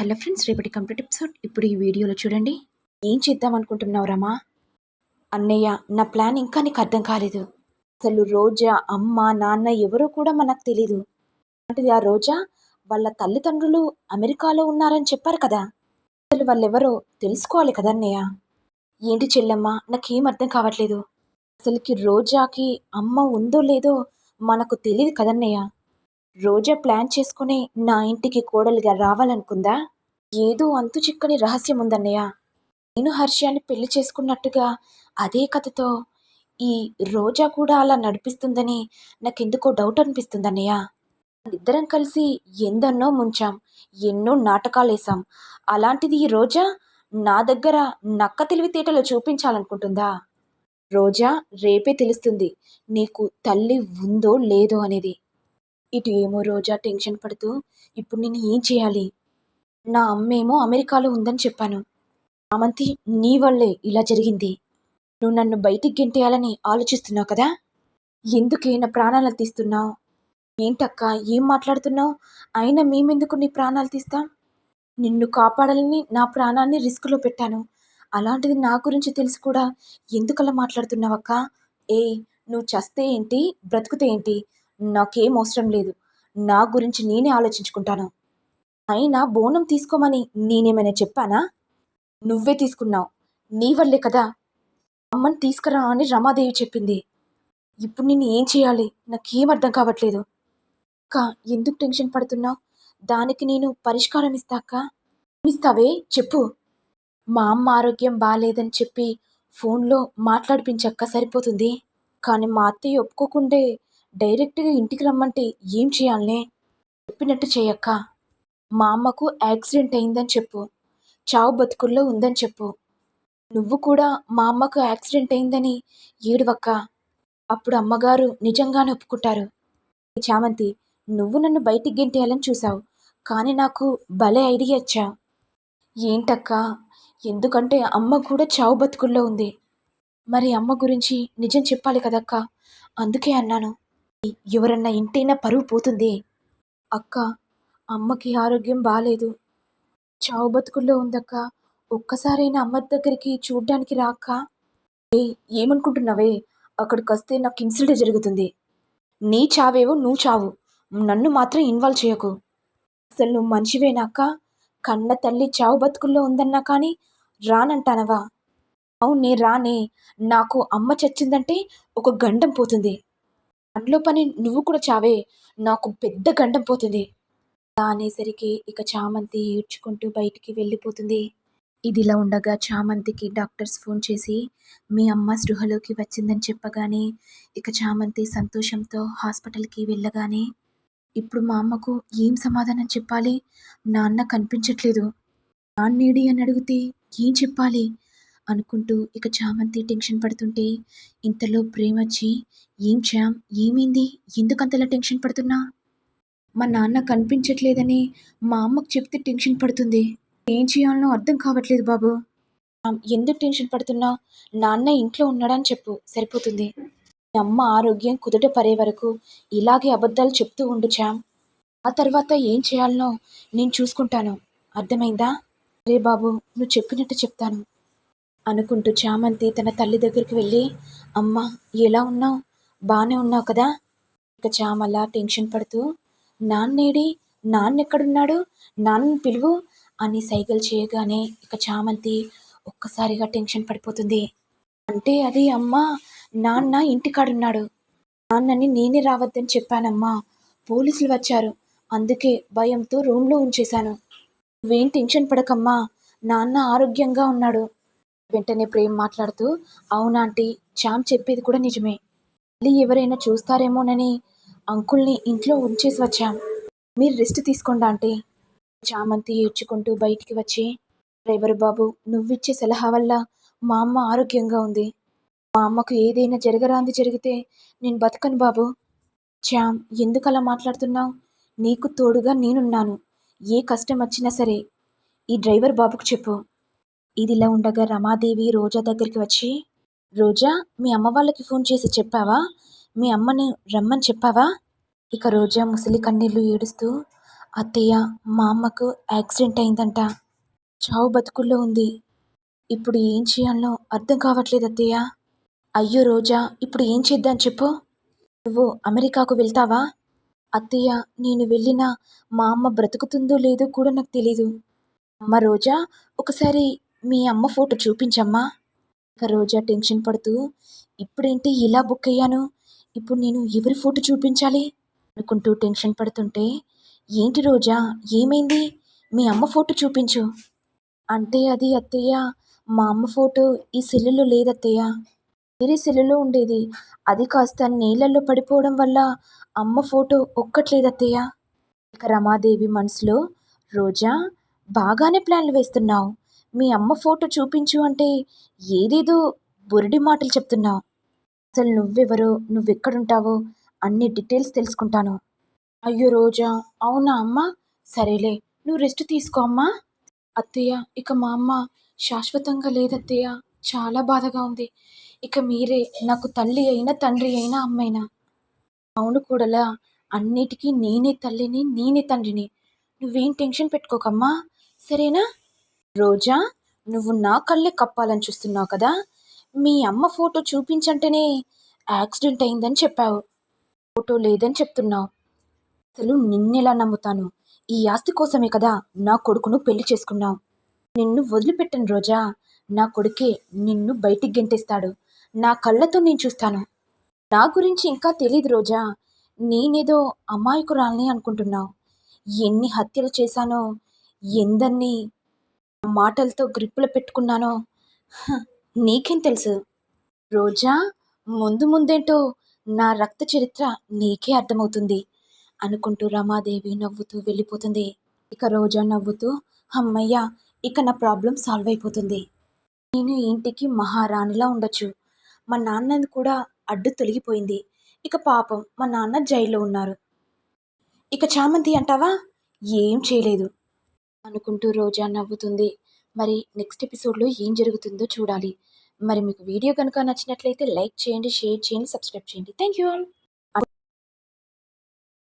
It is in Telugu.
హలో ఫ్రెండ్స్ రేపటి కంప్లీట్ ఎపిసోడ్. ఇప్పుడు ఈ వీడియోలో చూడండి. ఏం చేద్దాం అనుకుంటున్నావు రమా? అన్నయ్య నా ప్లాన్ ఇంకా నీకు అర్థం కాలేదు. అసలు రోజా అమ్మ నాన్న ఎవరో కూడా మనకు తెలీదు. అంటే ఆ రోజా వాళ్ళ తల్లిదండ్రులు అమెరికాలో ఉన్నారని చెప్పారు కదా. అసలు వాళ్ళెవరో తెలుసుకోవాలి కదా అన్నయ్య? ఏంటి చెల్లమ్మ నాకేం అర్థం కావట్లేదు. అసలుకి రోజాకి అమ్మ ఉందో లేదో మనకు తెలియదు కదన్నయ్య రోజా ప్లాన్ చేసుకుని నా ఇంటికి కోడలిగా రావాలనుకుందా? ఏదో అంతు చిక్కని రహస్యం ఉందన్నయ్య. నేను హర్షాన్ని పెళ్ళి చేసుకున్నట్టుగా అదే కథతో ఈ రోజా కూడా అలా నడిపిస్తుందని నాకెందుకో డౌట్ అనిపిస్తుందన్నయ్య. ఇద్దరం కలిసి ఎందన్నో ముంచాం ఎన్నో నాటకాలు వేసాం అలాంటిది ఈ రోజా నా దగ్గర నక్క తెలివితేటలు చూపించాలనుకుంటుందా? రోజా రేపే తెలుస్తుంది నీకు తల్లి ఉందో లేదో అనేది. ఇటు ఏమో రోజా టెన్షన్ పడుతూ ఇప్పుడు నేను ఏం చేయాలి? నా అమ్మేమో అమెరికాలో ఉందని చెప్పాను. అమంతి నీ వల్లే ఇలా జరిగింది. నువ్వు నన్ను బయటికి గెంటేయాలని ఆలోచిస్తున్నావు కదా? ఎందుకే నా ప్రాణాలు తీస్తున్నావు? ఏంటక్క ఏం మాట్లాడుతున్నావు? అయినా మేమెందుకు నీ ప్రాణాలు తీస్తాం? నిన్ను కాపాడాలని నా ప్రాణాన్ని రిస్క్లో పెట్టాను. అలాంటిది నా గురించి తెలిసి కూడా ఎందుకలా మాట్లాడుతున్నావక్క? ఏ నువ్వు చస్తే ఏంటి? బ్రతుకుతే ఏంటి? నాకేం అవసరం లేదు. నా గురించి నేనే ఆలోచించుకుంటాను. అయినా బోనం తీసుకోమని నేనేమైనా చెప్పానా? నువ్వే తీసుకున్నావు. నీ వల్లే కదా. అమ్మని తీసుకురా అని రమాదేవి చెప్పింది. ఇప్పుడు నేను ఏం చేయాలి? నాకేం అర్థం కావట్లేదు. అక్క ఎందుకు టెన్షన్ పడుతున్నావు? దానికి నేను పరిష్కారం ఇస్తాక ఇస్తావే చెప్పు. మా అమ్మ ఆరోగ్యం బాగాలేదని చెప్పి ఫోన్లో మాట్లాడిపించక్క సరిపోతుంది. కానీ మా అత్తయ్య ఒప్పుకోకుండే డైరెక్ట్గా ఇంటికి రమ్మంటే ఏం చేయాలనే? చెప్పినట్టు చేయక్క. మా అమ్మకు యాక్సిడెంట్ అయిందని చెప్పు. చావు బతుకుల్లో ఉందని చెప్పు. నువ్వు కూడా మా అమ్మకు యాక్సిడెంట్ అయిందని ఏడువక్క. అప్పుడు అమ్మగారు నిజంగానే ఒప్పుకుంటారు. చామంతి నువ్వు నన్ను బయటికి గెంటేయాలని చూసావు కానీ నాకు భలే ఐడియా ఇచ్చా ఏంటక్క? ఎందుకంటే అమ్మ కూడా చావు బతుకుల్లో ఉంది. మరి అమ్మ గురించి నిజం చెప్పాలి కదక్క? అందుకే అన్నాను. ఎవరన్నా ఇంటైనా పరువు పోతుంది? అక్క అమ్మకి ఆరోగ్యం బాగాలేదు చావు బతుకుల్లో ఉందక్క. ఒక్కసారైనా అమ్మ దగ్గరికి చూడ్డానికి రాక్క ఏ ఏమనుకుంటున్నావే? అక్కడికి వస్తే నాకు ఇన్సిడెంట్ జరుగుతుంది. నీ చావేవో నువ్వు చావు. నన్ను మాత్రం ఇన్వాల్వ్ చేయకు. అసలు నువ్వు మనిషివేనాక కన్న తల్లి చావు బతుకుల్లో ఉందన్నా కానీ రానంటానవా? అవునే రానే. నాకు అమ్మ చచ్చిందంటే ఒక గండం పోతుంది. అందులో పని నువ్వు కూడా చావే. నాకు పెద్ద గండం పోతుంది. అనేసరికి ఇక చామంతి ఏడ్చుకుంటూ బయటికి వెళ్ళిపోతుంది. ఇదిలా ఉండగా చామంతికి డాక్టర్స్ ఫోన్ చేసి మీ అమ్మ స్పృహలోకి వచ్చిందని చెప్పగానే ఇక చామంతి సంతోషంతో హాస్పిటల్కి వెళ్ళగానే ఇప్పుడు మా అమ్మకు ఏం సమాధానం చెప్పాలి? నాన్న కనిపించట్లేదు. నాన్నేడి అని అడిగితే ఏం చెప్పాలి? అనుకుంటూ ఇక చామంతి టెన్షన్ పడుతుంటే ఇంతలో ప్రేమ వచ్చి ఏం చామ్ ఏమైంది? ఎందుకంతలా టెన్షన్ పడుతున్నా? మా నాన్న కనిపించట్లేదని మా అమ్మకు చెప్తే టెన్షన్ పడుతుంది. ఏం చేయాలనో అర్థం కావట్లేదు బాబు. ఎందుకు టెన్షన్ పడుతున్నా? నాన్న ఇంట్లో ఉన్నాడని చెప్పు. సరిపోతుంది. మీ అమ్మ ఆరోగ్యం కుదుట పరే వరకు ఇలాగే అబద్ధాలు చెప్తూ ఉండు చామ్ ఆ తర్వాత ఏం చేయాలనో నేను చూసుకుంటాను. అర్థమైందా? అరే బాబు నువ్వు చెప్పినట్టు చెప్తాను. అనుకుంటూ చామంతి తన తల్లి దగ్గరికి వెళ్ళి అమ్మ ఎలా ఉన్నావు? బాగానే ఉన్నావు కదా? ఇక చామలా టెన్షన్ పడుతూ నాన్నేడి? నాన్న ఎక్కడున్నాడు పిలువు? అని సైగలు చేయగానే ఇక చామంతి ఒక్కసారిగా టెన్షన్ పడిపోతుంది. అంటే అది అమ్మ నాన్న ఇంటికాడున్నాడు. నాన్నని నేనే రావద్దని చెప్పానమ్మా. పోలీసులు వచ్చారు. అందుకే భయంతో రూమ్లో ఉంచేశాను. నువ్వేం టెన్షన్ పడకమ్మా. నాన్న ఆరోగ్యంగా ఉన్నాడు. వెంటనే ప్రేమ్ మాట్లాడుతూ అవునాంటీ చామ్ చెప్పేది కూడా నిజమే. మళ్ళీ ఎవరైనా చూస్తారేమోనని అంకుల్ని ఇంట్లో ఉంచేసి వచ్చాం. మీరు రెస్ట్ తీసుకోండి ఆంటీ. చామంతి ఏడ్చుకుంటూ బయటికి వచ్చి డ్రైవర్ బాబు నువ్విచ్చే సలహా వల్ల మా అమ్మ ఆరోగ్యంగా ఉంది. మా అమ్మకు ఏదైనా జరగరాంది జరిగితే నేను బతకను బాబు. చామ్ ఎందుకు అలా మాట్లాడుతున్నావు? నీకు తోడుగా నేనున్నాను. ఏ కష్టం వచ్చినా సరే ఈ డ్రైవర్ బాబుకు చెప్పు. ఇదిలా ఉండగా రమాదేవి రోజా దగ్గరికి వచ్చి రోజా మీ అమ్మ వాళ్ళకి ఫోన్ చేసి చెప్పావా? మీ అమ్మని రమ్మని చెప్పావా? ఇక రోజా ముసలి కన్నీళ్ళు ఏడుస్తూ అత్తయ్య మా అమ్మకు యాక్సిడెంట్ అయిందంట. చావు బతుకుల్లో ఉంది. ఇప్పుడు ఏం చేయాలో అర్థం కావట్లేదు అత్తయ్య. అయ్యో రోజా ఇప్పుడు ఏం చేద్దాం చెప్పు. నువ్వు అమెరికాకు వెళ్తావా? అత్తయ్య నేను వెళ్ళినా మా అమ్మ బ్రతుకుతుందో లేదో కూడా నాకు తెలీదు. అమ్మ రోజా ఒకసారి మీ అమ్మ ఫోటో చూపించమ్మా. ఒక రోజా టెన్షన్ పడుతూ ఇప్పుడేంటి ఇలా బుక్ అయ్యాను? ఇప్పుడు నేను ఎవరి ఫోటో చూపించాలి? అనుకుంటూ టెన్షన్ పడుతుంటే ఏంటి రోజా ఏమైంది? మీ అమ్మ ఫోటో చూపించు. అంటే అది అత్తయ్య మా అమ్మ ఫోటో ఈ సెల్లులో లేదత్తయ్య. వేరే సెల్లులో ఉండేది. అది కాస్త నీళ్ళల్లో పడిపోవడం వల్ల అమ్మ ఫోటో ఒక్కట్లేదత్తయ్య. ఇక రమాదేవి మనసులో రోజా బాగానే ప్లాన్లు వేస్తున్నావు. మీ అమ్మ ఫోటో చూపించు అంటే ఏదేదో బురిడి మాటలు చెప్తున్నావు అసలు నువ్వెవరో నువ్వెక్కడుంటావో అన్ని డీటెయిల్స్ తెలుసుకుంటాను. అయ్యో రోజా అవునా అమ్మ? సరేలే నువ్వు రెస్ట్ తీసుకో అమ్మా. అత్తయ్య ఇక మా అమ్మ శాశ్వతంగా లేదత్తయ్య. చాలా బాధగా ఉంది. ఇక మీరే నాకు తల్లి అయినా తండ్రి అయినా అమ్మైనా. అవును కూడలా అన్నిటికీ నేనే తల్లిని నేనే తండ్రిని. నువ్వేం టెన్షన్ పెట్టుకోకమ్మా. సరేనా? రోజా నువ్వు నా కళ్ళే కప్పాలని చూస్తున్నావు కదా? మీ అమ్మ ఫోటో చూపించంటేనే యాక్సిడెంట్ అయిందని చెప్పావు. ఫోటో లేదని చెప్తున్నావు. అసలు నిన్నెలా నమ్ముతాను? ఈ ఆస్తి కోసమే కదా నా కొడుకును పెళ్ళి చేసుకున్నావు. నిన్ను వదిలిపెట్టను రోజా. నా కొడుకే నిన్ను బయటికి గెంటేస్తాడు. నా కళ్ళతో నేను చూస్తాను. నా గురించి ఇంకా తెలియదు రోజా. నేనేదో అమాయకురాల్ని అనుకుంటున్నావు. ఎన్ని హత్యలు చేశానో ఎందరిని మాటలతో గ్రిప్పులు పెట్టుకున్నానో? నీకేం తెలుసు? రోజా ముందు ముందేంటో నా రక్త చరిత్ర నీకే అర్థమవుతుంది అనుకుంటూ రమాదేవి నవ్వుతూ వెళ్ళిపోతుంది. ఇక రోజా నవ్వుతూ అమ్మయ్య ఇక నా ప్రాబ్లం సాల్వ్ అయిపోతుంది. నేను ఇంటికి మహారాణిలా ఉండొచ్చు. మా నాన్నది కూడా అడ్డు తొలగిపోయింది. ఇక పాపం మా నాన్న జైల్లో ఉన్నారు. ఇక చామంతి అంటావా? ఏం చేయలేదు. అనుకుంటూ రోజా నవ్వుతుంది. మరి నెక్స్ట్ ఎపిసోడ్లో ఏం జరుగుతుందో చూడాలి. మరి మీకు వీడియో కనుక నచ్చినట్లయితే లైక్ చేయండి షేర్ చేయండి సబ్స్క్రైబ్ చేయండి. Thank you all.